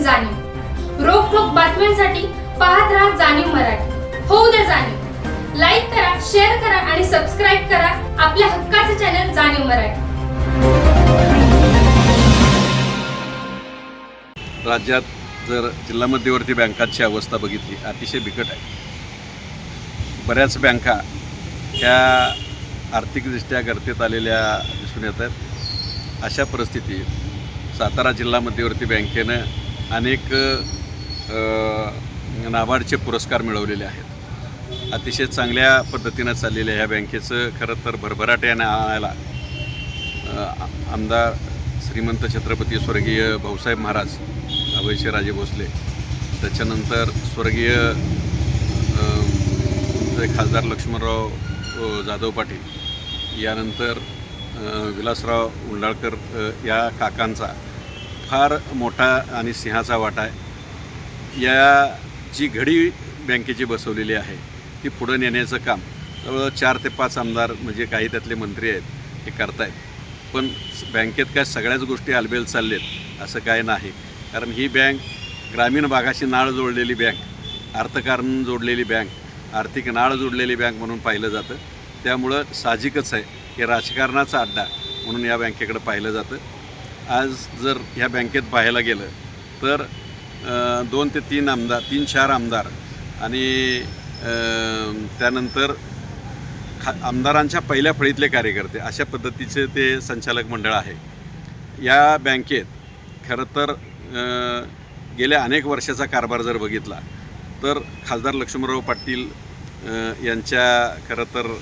सोबत रोख जाणीव. रोखोक बातम्यांसाठी पाहत राहा जाणीव मराठी. होऊ द्या जाणीव. लाईक करा शेअर करा आणि सबस्क्राईब करा आपल्या हक्काचे चॅनल जाणीव मराठी. राज्यात जर जिल्हा मध्यवर्ती बँकांची अवस्था बघितली अतिशय बिकट आहे. बऱ्याच बँका ह्या आर्थिकदृष्ट्या गर्तेत आलेल्या दिसून येत आहेत. अशा परिस्थितीत सातारा जिल्हा मध्यवर्ती बँकेनं अनेक नाबार्डचे पुरस्कार मिळवलेले आहेत. अतिशय चांगल्या पद्धतीनं चाललेल्या ह्या बँकेचं खरं तर भरभराट याने आणायला आमदार श्रीमंत छत्रपती स्वर्गीय भाऊसाहेब महाराज अभयशे राजे भोसले त्याच्यानंतर स्वर्गीय खासदार लक्ष्मणराव जाधव पाटील यानंतर विलासराव उंडाळकर या काकांचा फार मोठा आणि सिंहाचा वाटा आहे. या जी घडी बँकेची बसवलेली आहे ती पुढं नेण्याचं काम जवळ चार ते पाच आमदार म्हणजे काही त्यातले मंत्री आहेत हे करतायत. पण बँकेत काय सगळ्याच गोष्टी आलबेल चाललेत असं काय नाही. कारण ही बँक ग्रामीण भागाशी नाळ जोडलेली बँक अर्थकारण जोडलेली बँक आर्थिक नाळ जोडलेली बँक म्हणून पाहिलं जातं. त्यामुळं साहजिकच आहे. की राजकारणाचा अड्डा म्हणून या बँकेकडं पाहिलं जातं. आज जर ह्या बँकेत पाहायला गेलं तर दोन ते तीन आमदार तीन चार आमदार आणि त्यानंतर खा आमदारांच्या पहिल्या फळीतले कार्यकर्ते अशा पद्धतीचे ते संचालक मंडळ आहे. या बँकेत खरं तर गेल्या अनेक वर्षाचा कारभार जर बघितला तर खासदार लक्ष्मणराव पाटील यांच्या खरं तर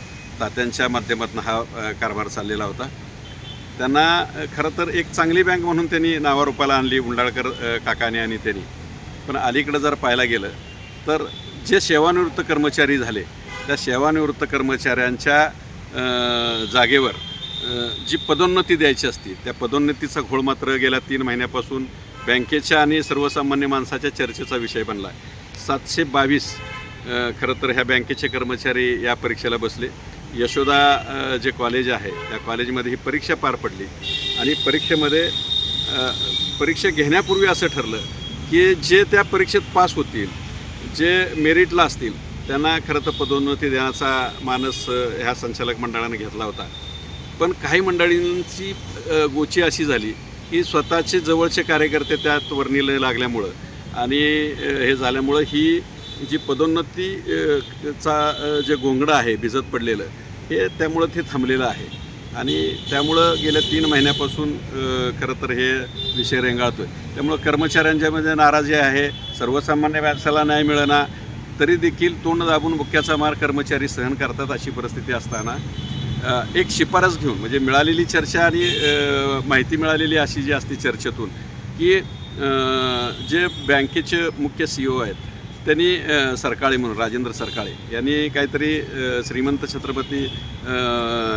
तात्यांच्या माध्यमातून हा कारभार चाललेला होता. त्यांना खरं तर एक चांगली बँक म्हणून त्यांनी नावारूपाला आणली उंडाळकर काकाने आणि त्यांनी. पण अलीकडं जर पाहायला गेलं तर जे सेवानिवृत्त कर्मचारी झाले त्या सेवानिवृत्त कर्मचाऱ्यांच्या जागेवर जी पदोन्नती द्यायची असती त्या पदोन्नतीचा घोळ मात्र गेल्या तीन महिन्यापासून बँकेच्या आणि सर्वसामान्य माणसाच्या चर्चेचा विषय बनला. आहे सातशे बावीस खरं तर ह्या बँकेचे कर्मचारी या परीक्षेला बसले. यशोदा जे कॉलेज आहे त्या कॉलेजमध्ये ही परीक्षा पार पडली. आणि परीक्षेमध्ये परीक्षा घेण्यापूर्वी असं ठरलं की जे त्या परीक्षेत पास होतील जे मेरिटला असतील त्यांना खरं तर पदोन्नती देण्याचा मानस ह्या संचालक मंडळानं घेतला होता. पण काही मंडळींची गोची अशी झाली की स्वतःचे जवळचे कार्यकर्ते त्यात वर्णीला लागल्यामुळं आणि हे झाल्यामुळं ही जी पदोन्नती चा जे गोंगडं आहे भिजत पडलेलं हे त्यामुळं ते थांबलेलं आहे. आणि त्यामुळं गेल्या तीन महिन्यापासून खरं तर हे विषय रेंगाळतो आहे त्यामुळं कर्मचाऱ्यांच्यामध्ये नाराजी आहे सर्वसामान्य माणसाला न्याय मिळणार तरी देखील तोंड दाबून बुक्क्याचा मार कर्मचारी सहन करतात अशी परिस्थिती असताना एक शिफारस घेऊन म्हणजे मिळालेली चर्चा आणि माहिती मिळालेली अशी जी असते चर्चेतून की जे बँकेचे मुख्य सी ओ आहेत त्यांनी सरकाळे म्हणून राजेंद्र सरकाळे यांनी काहीतरी श्रीमंत छत्रपती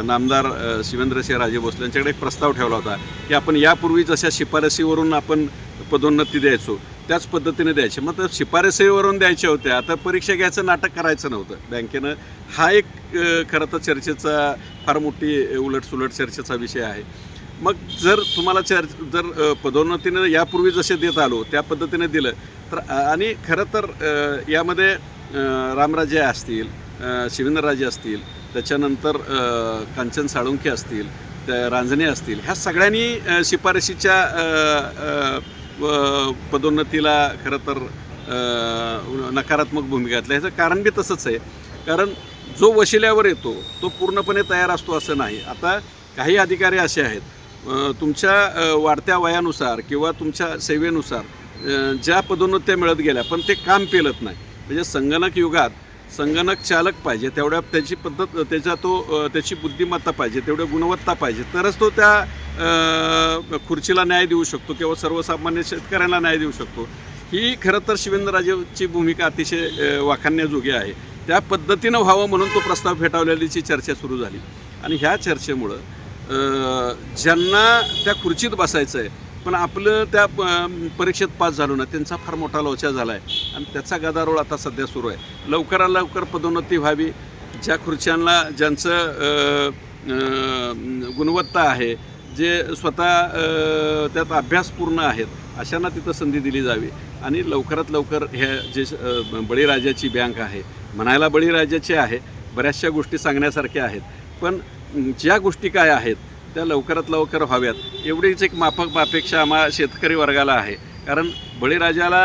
नामदार शिवेंद्रसिंह राजे भोसले यांच्याकडे एक प्रस्ताव ठेवला होता की आपण यापूर्वी जशा शिफारसीवरून आपण पदोन्नती द्यायचो. त्याच पद्धतीने द्यायचे. मग तर शिफारसीवरून द्यायच्या होत्या. आता परीक्षा घ्यायचं नाटक करायचं नव्हतं. बँकेनं हा एक खरं तर चर्चेचा फार मोठी उलटसुलट चर्चेचा विषय आहे. मग जर तुम्हाला चर्च जर पदोन्नतीनं यापूर्वी जसे देत आलो त्या पद्धतीने दिलं तर आणि खरं तर यामध्ये रामराजे असतील शिवेंद्रराजे असतील त्याच्यानंतर कांचन साळुंखे असतील त्या रांजणे असतील ह्या सगळ्यांनी शिफारशीच्या पदोन्नतीला खरं तर नकारात्मक भूमिका घेतल्या ह्याचं कारण बी तसंच आहे. कारण जो वशिल्यावर येतो तो पूर्णपणे तयार असतो असं नाही. आता काही अधिकारी असे आहेत तुमच्या वाढत्या वयानुसार किंवा तुमच्या सेवेनुसार ज्या पदोन्नत्या मिळत गेल्या पण ते काम पेलत नाही. म्हणजे संगणक युगात संगणक चालक पाहिजे तेवढ्या त्याची पद्धत त्याचा तो त्याची बुद्धिमत्ता पाहिजे तेवढ्या गुणवत्ता पाहिजे. तरच तो त्या खुर्चीला न्याय देऊ शकतो किंवा सर्वसामान्य शेतकऱ्यांना न्याय देऊ शकतो. ही खरं तर शिवेंद्रराजेची भूमिका अतिशय वाखाण्याजोगी वाखाणण्याजोगी आहे. त्या पद्धतीनं व्हावं म्हणून तो प्रस्ताव फेटावलेलीची चर्चा सुरू झाली. आणि ह्या चर्चेमुळं ज्यांना त्या खुर्चीत बसायचं आहे पण आपलं त्या परीक्षेत पास झालो ना त्यांचा फार मोठा लोचा झाला आहे आणि त्याचा गदारोळ आता सध्या सुरू आहे. लवकरात लवकर पदोन्नती व्हावी. ज्या खुर्च्यांना ज्यांचं गुणवत्ता आहे जे स्वतः त्यात अभ्यासपूर्ण आहेत अशांना तिथं संधी दिली जावी. आणि लवकरात लवकर हे जे बळीराजाची बँक आहे म्हणायला बळीराजाची आहे बऱ्याचशा गोष्टी सांगण्यासारख्या आहेत. पण ज्या गोष्टी काय आहेत त्या लवकरात लवकर व्हाव्यात. एवढीच एक माफक अपेक्षा आम्हा शेतकरी वर्गाला आहे. कारण बळीराजाला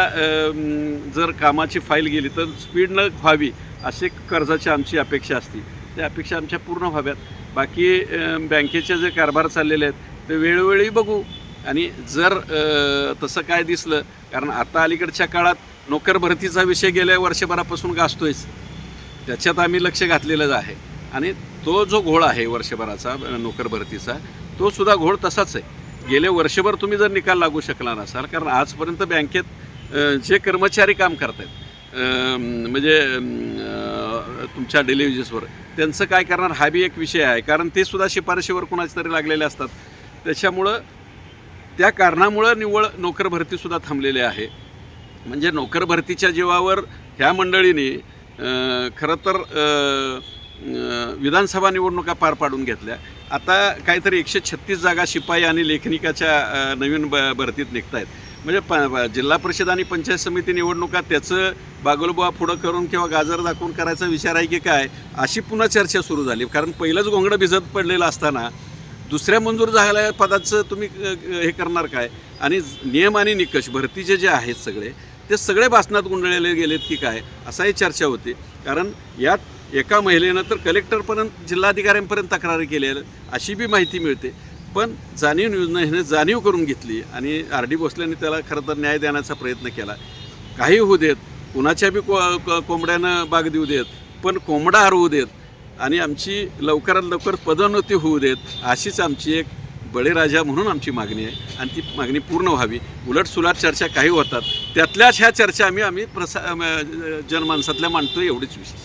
जर कामाची फाईल गेली तर स्पीडनं व्हावी अशी कर्जाची आमची अपेक्षा असती. त्या अपेक्षा आमच्या पूर्ण व्हाव्यात. बाकी बँकेचे जे कारभार चाललेले आहेत ते वेळोवेळी बघू. आणि जर तसं काय दिसलं कारण आता अलीकडच्या काळात नोकर भरतीचा विषय गेल्या वर्षभरापासून गाजतोयच. त्याच्यात आम्ही लक्ष घातलेलंच आहे. आणि तो जो घोळ आहे वर्षभराचा नोकर भरतीचा तो सुद्धा घोळ तसाच आहे. गेले वर्षभर तुम्ही जर निकाल लागू शकला नसाल कारण आजपर्यंत बँकेत जे कर्मचारी काम करत आहेत म्हणजे तुमच्या डेली त्यांचं काय करणार हा बी एक विषय आहे कारण ते सुद्धा शिफारशीवर कुणाचे तरी लागलेले असतात. त्याच्यामुळं त्या कारणामुळं निव्वळ नोकर भरतीसुद्धा थांबलेली आहे. म्हणजे नोकर भरतीच्या जीवावर ह्या मंडळीने खरं तर विधानसभा निवडणुका पार पाडून घेतल्या. आता काहीतरी एकशे छत्तीस जागा शिपाई आणि लेखनिकाच्या नवीन ब भरतीत निघत आहेत म्हणजे प जिल्हा परिषद आणि पंचायत समिती निवडणुका त्याचं बागलबुवा पुढं करून किंवा गाजर दाखवून करायचा विचार आहे की काय अशी पुन्हा चर्चा सुरू झाली. कारण पहिलंच घोंगडं भिजत पडलेलं असताना दुसऱ्या मंजूर झालेल्या पदाचं तुम्ही हे करणार काय? आणि नियम आणि निकष भरतीचे जे आहेत सगळे ते सगळे भाषणात गुंडळले गेलेत की काय? असाही चर्चा होती. कारण यात एका महिलेनं तर कलेक्टरपर्यंत जिल्हाधिकाऱ्यांपर्यंत तक्रारी केल्या अशी बी माहिती मिळते. पण जाणीव योजना ह्याने जाणीव करून घेतली आणि आर डी भोसलेने त्याला खरं तर न्याय देण्याचा प्रयत्न केला. काही होऊ देत कुणाच्या बी को कोंबड्यानं बाग देऊ देत पण कोंबडा हरवू देत आणि आमची लवकरात लवकर पदोन्नती होऊ देत अशीच आमची एक बळीराजा म्हणून आमची मागणी आहे. आणि ती मागणी पूर्ण व्हावी. उलटसुलट चर्चा काही होतात त्यातल्याच ह्या चर्चा आम्ही आम्ही प्रसा जनमानसातल्या मांडतो एवढीच विशेष.